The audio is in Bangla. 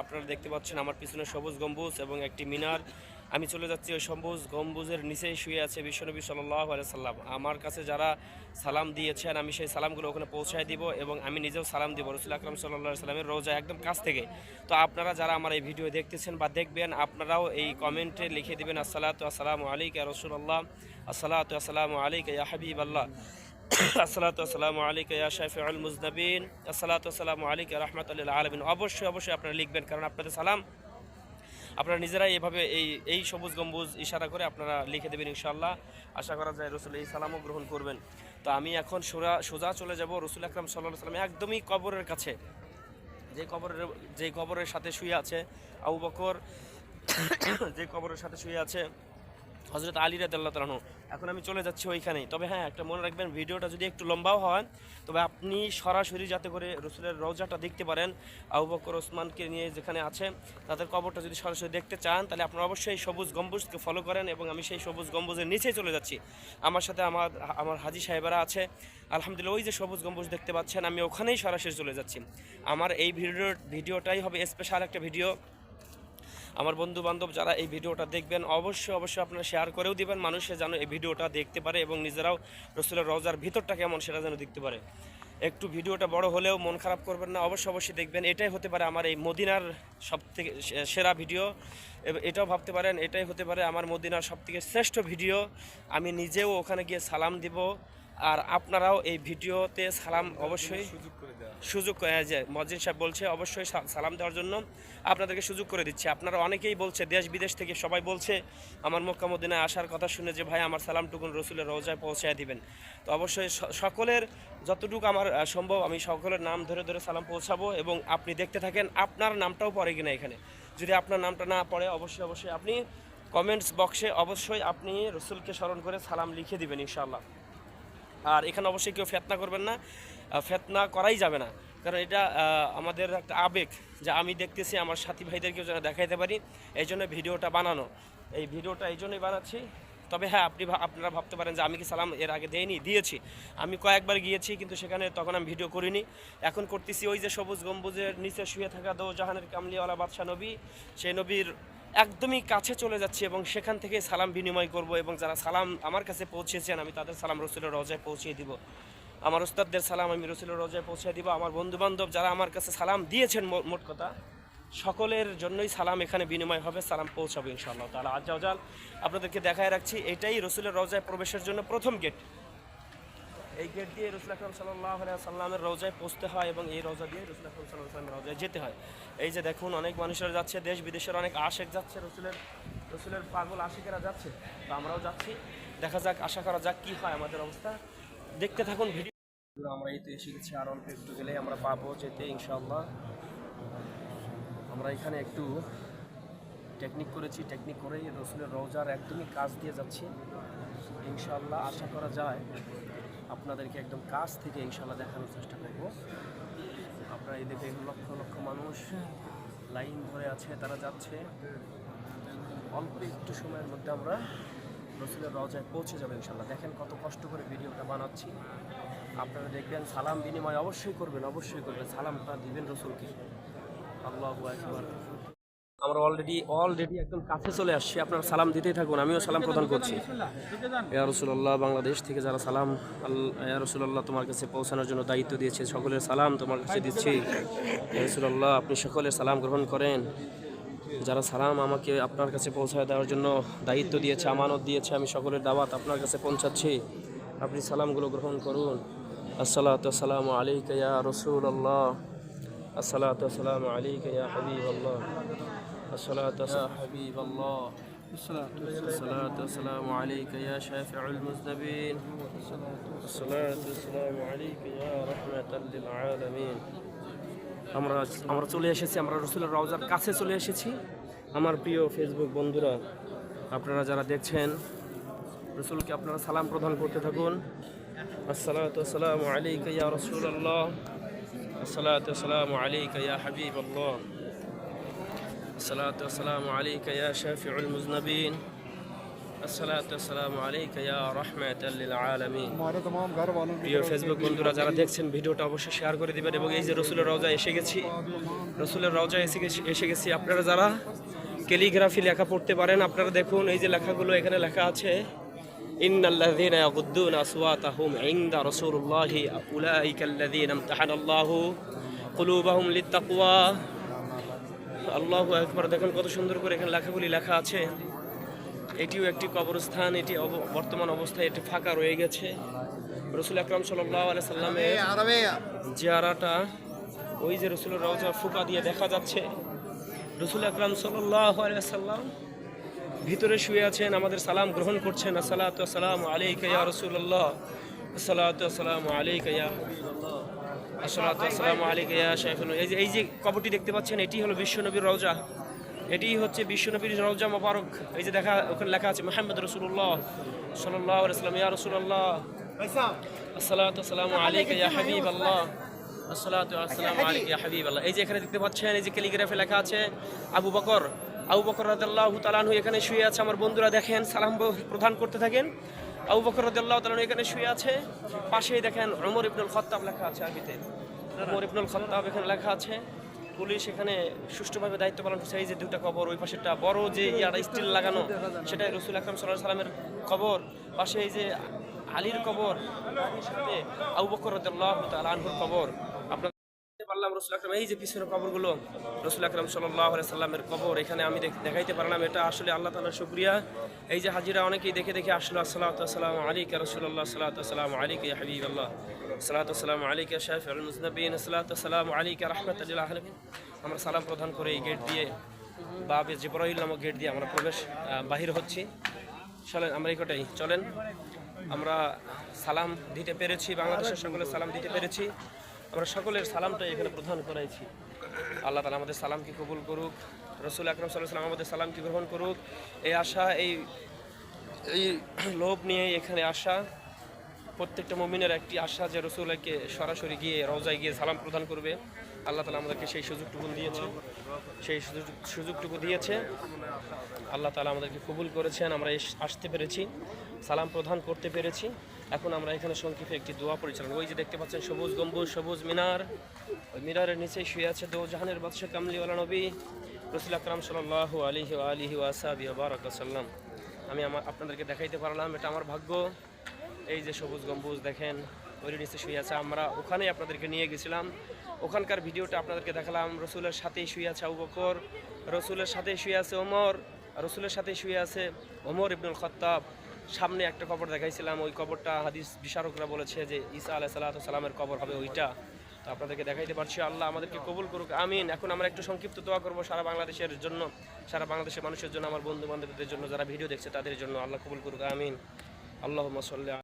আপনারা দেখতে পাচ্ছেন আমার পিছনে সবুজ গম্বুজ এবং একটি মিনার। আমি চলে যাচ্ছি ওই সবুজ গম্বুজের নিচেই শুয়ে আছে বিশ্বনবী সাল্লাহ সাল্লাম। আমার কাছে যারা সালাম দিয়েছেন, আমি সেই সালামগুলো ওখানে পৌঁছায় দিব এবং আমি নিজেও সালাম দিব রসুল আকরম সাল্লাহ সাল্লামের রোজা একদম কাছ থেকে। তো আপনারা যারা আমার এই ভিডিও দেখতেছেন বা দেখবেন, আপনারাও এই কমেন্টে লিখে দেবেন, আসসালাতু আসসালামু আলাইকা রসুল্লাহ আসসালাতু আসসালামু আলাইকা ইয়া হাবিব আল্লাহ আসসালাতু আসসালামু আলাইকা ইয়া শাফিউল মুজনাবিন। আসসালাতু আসসালামু আলাইকা রাহমাতুল্লিল আলামিন। অবশ্যই অবশ্যই আপনারা লিখবেন, কারণ আপনাদের সালাম। আপনারা নিজেরাই এভাবে এই এই সবুজ গম্বুজ ইশারা করে আপনারা লিখে দেবেন ইনশাল্লাহ আশা করা যায় রসুল এই সালামও গ্রহণ করবেন। তো আমি এখন সোজা সোজা চলে যাব রসুল আকরাম সাল্লাহ সাল্লাম একদমই কবরের কাছে। যে কবরের যে কবরের সাথে শুয়ে আছে আবু বকর, যে কবরের সাথে শুয়ে আছে হজরত আলী রাদিয়াল্লাহু তাআলা এখন আমি চলে যাচ্ছি ওইখানেই। তবে হ্যাঁ একটা মনে রাখবেন, ভিডিওটা যদি একটু লম্বাও হয়, তবে আপনি সরাসরি যাতে করে রসুলের রওজাটা দেখতে পারেন, আবু বকর, ওসমানকে নিয়ে যেখানে আছে, তাদের কবরটা যদি সরাসরি দেখতে চান, তাহলে আপনারা অবশ্যই সবুজ গম্বুজকে ফলো করেন এবং আমি সেই সবুজ গম্বুজের নিচে চলে যাচ্ছি। আমার সাথে আমার আমার হাজি সাহেবেরা আছে। আলহামদুলিল্লাহ, ওই যে সবুজ গম্বুজ দেখতে পাচ্ছেন, আমি ওখানেই সরাসরি চলে যাচ্ছি। আমার এই ভিডিও ভিডিওটাই হবে স্পেশাল একটা ভিডিও আমার বন্ধু বান্ধব যারা এই ভিডিওটা দেখবেন, অবশ্যই অবশ্যই আপনারা শেয়ার করেও দিবেন। মানুষে যেন এই ভিডিওটা দেখতে পারে এবং নিজেরাও রসুলের রওজার ভিতরটা কেমন সেটা যেন দেখতে পারে। একটু ভিডিওটা বড় হলেও মন খারাপ করবেন না, অবশ্যই অবশ্যই দেখবেন। এটাই হতে পারে আমার এই মদিনার সব থেকে সেরা ভিডিও। এটাও ভাবতে পারেন, এটাই হতে পারে আমার মদিনার সব থেকে শ্রেষ্ঠ ভিডিও। আমি নিজেও ওখানে গিয়ে সালাম দিব। আর আপনারাও এই ভিডিওতে সালাম অবশ্যই সুযোগ মজিদ সাহেব বলছে অবশ্যই সালাম দেওয়ার জন্য আপনাদেরকে সুযোগ করে দিচ্ছে। আপনারা অনেকেই বলছে দেশ বিদেশ থেকে সবাই বলছে আমার মক্কা মদিনায় আসার কথা শুনে যে ভাই আমার সালামটুকুন রসুলের রোজায় পৌঁছায় দিবেন। তো অবশ্যই সকলের যতটুকু আমার সম্ভব আমি সকলের নাম ধরে ধরে সালাম পৌঁছাবো এবং আপনি দেখতে থাকেন আপনার নামটাও পড়ে কিনা এখানে। যদি আপনার নামটা না পড়ে অবশ্যই অবশ্যই আপনি কমেন্টস বক্সে অবশ্যই আপনি রসুলকে স্মরণ করে সালাম লিখে দিবেন ইনশাআল্লাহ। আর এখানে অবশ্যই কেউ ফেতনা করবেন না। ফেতনা করাই যাবে না। কারণ এটা আমাদের একটা আবেগ যা আমি দেখতেছি, আমার সাথী ভাইদেরকেও যেন দেখাইতে পারি। এই জন্য ভিডিওটা বানানো। এই ভিডিওটা এই জন্যই বানাচ্ছি। তবে হ্যাঁ আপনি আপনারা ভাবতে পারেন যে আমি কি সালাম এর আগে দেইনি, দিয়েছি। আমি কয়েকবার গিয়েছি, কিন্তু সেখানে তখন আমি ভিডিও করিনি। এখন করতেছি ওই যে সবুজ গম্বুজের নিচে শুয়ে থাকা দো জাহানের কামলিওয়ালা বাদশাহ নবী। সেই নবীর একদমই কাছে চলে যাচ্ছি এবং সেখান থেকে সালাম বিনিময় করব এবং যারা সালাম আমার কাছে পৌঁছেছেন, আমি তাদের সালাম রসুলের রজায় পৌঁছিয়ে দিব। আমার ওস্তাদদের সালাম আমি রসুলের রজায় পৌঁছে দিব। আমার বন্ধু বান্ধব যারা আমার কাছে সালাম দিয়েছেন মোট কথা, সকলের জন্যই সালাম এখানে বিনিময় হবে, সালাম পৌঁছাবে ইনশাআল্লাহ তাহলে আজ্জাউজাল আপনাদেরকে দেখায় রাখছি, এটাই রসুলের রজায় প্রবেশের জন্য প্রথম গেট এই গেট দিয়ে রসুল আকরম সাল্লাহ সাল্লামের রোজায় পৌঁছতে হয় এবং এই রোজা দিয়ে রসুল আকরম সাল্লাহ সাল্লামের রোজায় যেতে হয়। এই যে দেখুন, অনেক মানুষেরা যাচ্ছে, দেশ বিদেশের অনেক আশেক যাচ্ছে, রসুলের রসুলের পাগল আশিকেরা যাচ্ছে, তো আমরাও যাচ্ছি। দেখা যাক, আশা করা যাক কী হয় আমাদের অবস্থা। দেখতে থাকুন ভিডিও। আমরা এই তো এসে গেছি আর অল্প একটু গেলে আমরা পাবো যেতে ইনশাল্লাহ আমরা এখানে একটু টেকনিক করেছি টেকনিক করেই রসুলের রোজার একদমই কাজ দিয়ে যাচ্ছি। ইনশাল্লাহ আশা করা যায়। আপনাদেরকে একদম কাছ থেকে ইনশাল্লাহ দেখানোর চেষ্টা করব। আপনারা এই দেখে লক্ষ লক্ষ মানুষ লাইন ধরে আছে, তারা যাচ্ছে। অল্প একটু সময়ের মধ্যে আমরা রসুলের রজায় পৌঁছে যাব ইনশাল্লাহ দেখেন কত কষ্ট করে ভিডিওটা বানাচ্ছি। আপনারা দেখবেন সালাম বিনিময় অবশ্যই করবেন অবশ্যই করবেন। সালামটা দিবেন রসুলকে। আল্লাহ আকবার। আমরা অলরেডি অলরেডি একদম কাছে চলে আসছি। আপনারা সালাম দিতেই থাকুন, আমিও সালাম প্রদান করছি। ইয়া রসুল্লাহ বাংলাদেশ থেকে যারা সালাম ইয়া রসুল্লাহ তোমার কাছে পৌঁছানোর জন্য দায়িত্ব দিয়েছে, সকলের সালাম তোমার কাছে দিচ্ছি। ইয়া রসুল্লাহ আপনি সকলের সালাম গ্রহণ করেন। যারা সালাম আমাকে আপনার কাছে পৌঁছায় দেওয়ার জন্য দায়িত্ব দিয়েছে, আমানত দিয়েছে, আমি সকলের দাওয়াত আপনার কাছে পৌঁছাচ্ছি। আপনি সালামগুলো গ্রহণ করুন। আসসালাতু আসসালামু আলাইকা ইয়া রাসূলুল্লাহ। আসসালাতু আলাইকা ইয়া হাবিবাল্লাহ। আসসালাতু ইয়া হাবিবাল্লাহ الصلاة والسلام عليك يا شافع المذنبين الصلاة والسلام عليك يا رحمة للعالمين আমরা আমরা চলে এসেছি আমরা রসুলের রওজার কাছে চলে এসেছি আমার প্রিয় ফেসবুক বন্ধুরা আপনারা যারা দেখছেন রসুলকে আপনারা সালাম প্রদান করতে থাকুন আসসালাতু আসসালামু আলাইকা ইয়া রাসূলুল্লাহ আসসালাতু আসসালামু আলাইকা ইয়া হাবিবাল্লাহ الصلاة والسلام عليك يا شافع المذنبين الصلاة والسلام عليك يا رحمة للعالمين প্রিয় ফেসবুক বন্ধুরা যারা দেখছেন ভিডিওটা অবশ্যই শেয়ার করে দিবেন এবং এই যে রসুলের রওজা এসে গেছি রসুলের রওজা এসে এসে গেছি আপনারা যারা ক্যালিগ্রাফি লেখা পড়তে পারেন আপনারা দেখুন এই যে লেখাগুলো এখানে লেখা আছে إن الذين يغضون أصواتهم عند رسول الله أولئك الذين امتحن الله قلوبهم للتقوى আল্লাহু একবার দেখুন কত সুন্দর করে এখানে লেখাগুলি লেখা আছে। এটিও একটি কবরস্থান এটি বর্তমান অবস্থায় এটি ফাঁকা রয়ে গেছে। রসুল আকরাম সাল্লাহ আলাই সাল্লামের জিয়ারাটা ওই যে রসুলের রওজা ফুকা দিয়ে দেখা যাচ্ছে। রসুল আকরাম সাল্লাহ সাল্লাম ভিতরে শুয়ে আছেন আমাদের সালাম গ্রহণ করছেন। আসসালাতু আসসালাম আলাইকা রসুল্লাহ আসসালাতু আসসালামু আলাইকা হাবিবাল্লাহ। এই যে এই যে কবরটি দেখতে পাচ্ছেন, এটি হলো বিশ্বনবীর রওজা। এটি হচ্ছে বিশ্বনবীর রওজা মোবারক। এই যে দেখা, ওখানে লেখা আছে, মোহাম্মদ রসুল্লাহ সাল্লাহ ইয়া রসুল্লাহ হাবিবাল্লাহ। এই যে এখানে দেখতে পাচ্ছেন, এই যে লেখা আছে, আবু বকর। আবু বকর আনহু এখানে শুয়ে আছে। আমার বন্ধুরা দেখেন, সালাম প্রদান করতে থাকেন। আবু বকর রাদিয়াল্লাহু তাআলা আনহু এখানে শুয়ে আছে। পাশেই দেখেন ওমর ইবনুল খাত্তাব লেখা আছে আরবিতে। ওমর ইবনুল খাত্তাব এখানে লেখা আছে, পুলিশ এখানে সুষ্ঠুভাবে দায়িত্ব পালন করছে, এই যে দুটা কবর, ওই পাশেরটা বড় যে ইয়াটা স্টিল লাগানো, সেটাই রসুল আকরাম সাল্লাহ সাল্লামের কবর, পাশে এই যে আলীর কবর, সাথে আবু বকর রাদিয়াল্লাহু তাআলা আনহুর কবর। রসুল আকরাম, এই যে পিছনের কবরগুলো, রসুল আকরাম সাল্লাহ সাল্লামের কবর, এখানে আমি দেখাইতে পারলাম, এটা আসলে আল্লাহ তালার শুক্রিয়া। এই যে হাজিরা অনেকেই দেখে দেখে আসলো আসসালাম আলিক রসুল্লাহ সাল্লাম আলিক হাবিব আল্লাহ সালাতাম আলিক শাহিউল মুজনবিন সালাতাম আলিক আলমিন। আমরা সালাম প্রদান করে এই গেট দিয়ে বা জিবরাইল নামক গেট দিয়ে আমরা প্রবেশ বাহির হচ্ছি। চলেন, আমরা এই কটাই চলেন। আমরা সালাম দিতে পেরেছি, বাংলাদেশের সকলে সালাম দিতে পেরেছি। আমরা সকলের সালামটাই এখানে প্রধান করাইছি। আল্লাহ তালা আমাদের সালামকে কবুল করুক, রসুল আকরম সাল্লাহ সাল্লাম আমাদের সালামকে গ্রহণ করুক। এই আশা, এই এই লোভ নিয়ে এখানে আসা প্রত্যেকটা মমিনের একটি আশা যে রসুলকে সরাসরি গিয়ে রওজায় গিয়ে সালাম প্রদান করবে। আল্লাহ তালা আমাদেরকে সেই সুযোগটুকু দিয়েছে। সেই সুযোগ, সুযোগটুকু দিয়েছে। আল্লাহ তালা আমাদেরকে কবুল করেছেন, আমরা আসতে পেরেছি, সালাম প্রদান করতে পেরেছি। এখন আমরা এখানে সংক্ষেপে একটি দোয়া পরিচালনা ওই যে দেখতে পাচ্ছেন, সবুজ গম্বুজ, সবুজ মিনার। ওই মিনারের নিচে শুয়ে আছে দো জাহানের বাদশাহ কামলিওয়ালা নবী, রসুল আকরাম সাল্লাহ আলিহি আলিহি ওয়াসাবি বারাক সাল্লাম। আমি আমার, আপনাদেরকে দেখাইতে পারলাম, এটা আমার ভাগ্য। এই যে সবুজ গম্বুজ, দেখেন ওই নিচে শুয়ে আছে। আমরা ওখানেই আপনাদেরকে নিয়ে গেছিলাম। ওখানকার ভিডিওটা আপনাদেরকে দেখালাম। রসুলের সাথেই শুয়ে আছে আবু বকর, রসুলের সাথেই শুয়ে আছে ওমর রসুলের সাথেই শুয়ে আছে ওমর ইবনুল খত্তাব। সামনে একটা কবর দেখাইছিলাম। ওই কবরটা হাদিস বিশারকরা বলেছে যে ঈসা আলাহ সাল্লামের কবর হবে ওইটা। তো আপনাদেরকে দেখাইতে পারছি। আল্লাহ আমাদেরকে কবুল করুক। আমিন। এখন আমরা একটু সংক্ষিপ্ত দোয়া করব সারা বাংলাদেশের জন্য, সারা বাংলাদেশের মানুষের জন্য, আমার বন্ধু বান্ধবদের জন্য, যারা ভিডিও দেখছে তাদের জন্য। আল্লাহ কবুল করুক। আমিন। আল্লাহ সাল্লাহ